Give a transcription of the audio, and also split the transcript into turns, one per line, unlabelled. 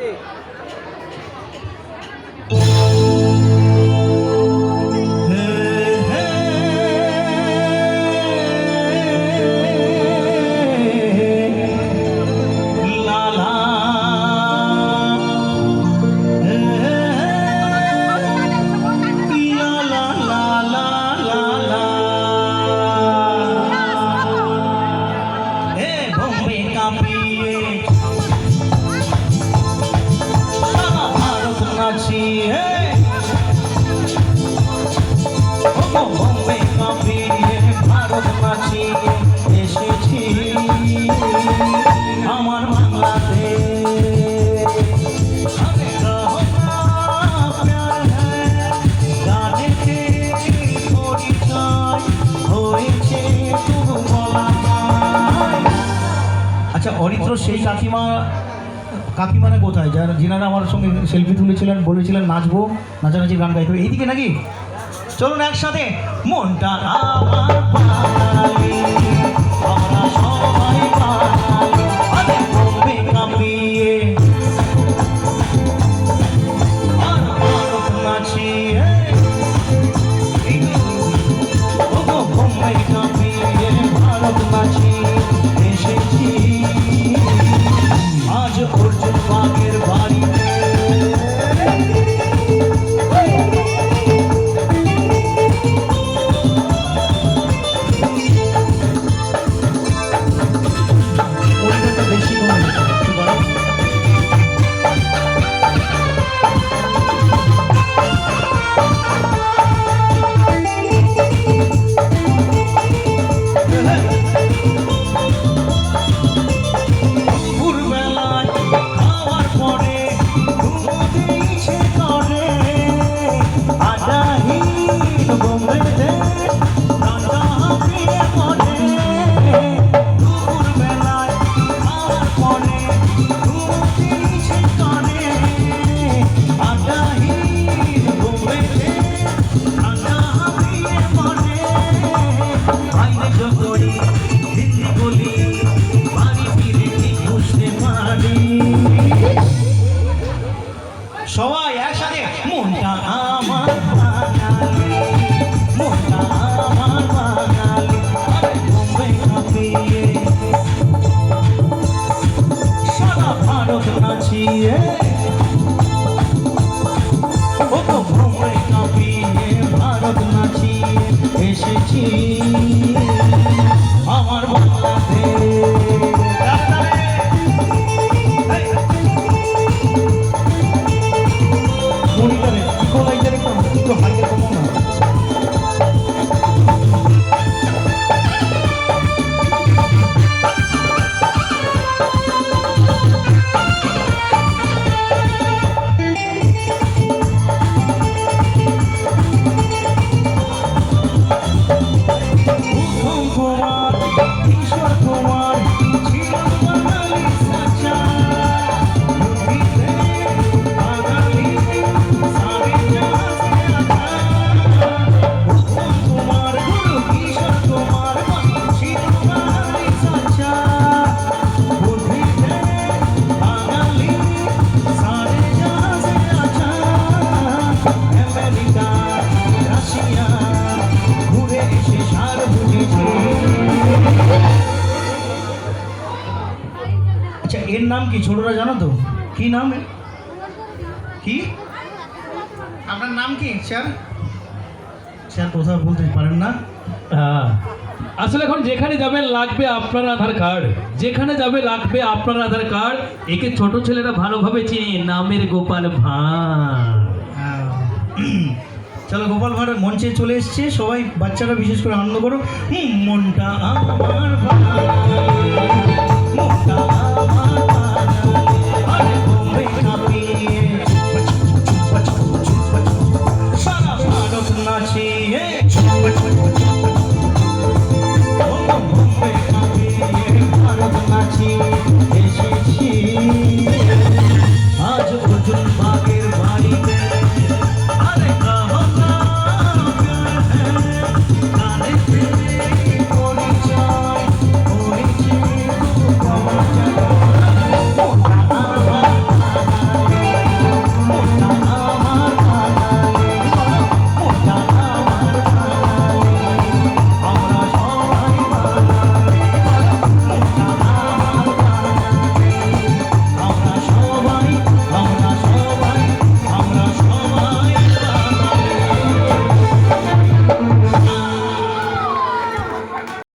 aqui. সেই কাকিমা কাকিমারা কোথায়? যারা যিনারা আমার সঙ্গে সেলফি তুলেছিলেন, বলেছিলেন, নাচবো, নাচানাচি, গান গাইতে এইদিকে নাকি? চলুন একসাথে। মনটা Thank you. সবাই একসাথে মনটা আমার মনটা আমার সারা ভারত নাচিয়ে ভারত নাচিয়ে এসেছি 鳥だね এর নাম কি ছোটরা জানো তো? কি নাম? কি? আপনার নাম কি স্যার? স্যার কথা বলতে পারেন না।
হ্যাঁ। আসলে এখন যেখানে যাবেন লাগবে আপনার আধার কার্ড। যেখানে যাবে লাগবে আপনার আধার কার্ড। একে ছোট ছেলেরা ভালোভাবে চিনি। নামের গোপাল ভাঁড়।
হ্যাঁ। চলো গোপাল ভাঁড়ের মঞ্চে চলে এসছে। সবাই বাচ্চারা বিশেষ করে আনন্দ করো। মনটা আমার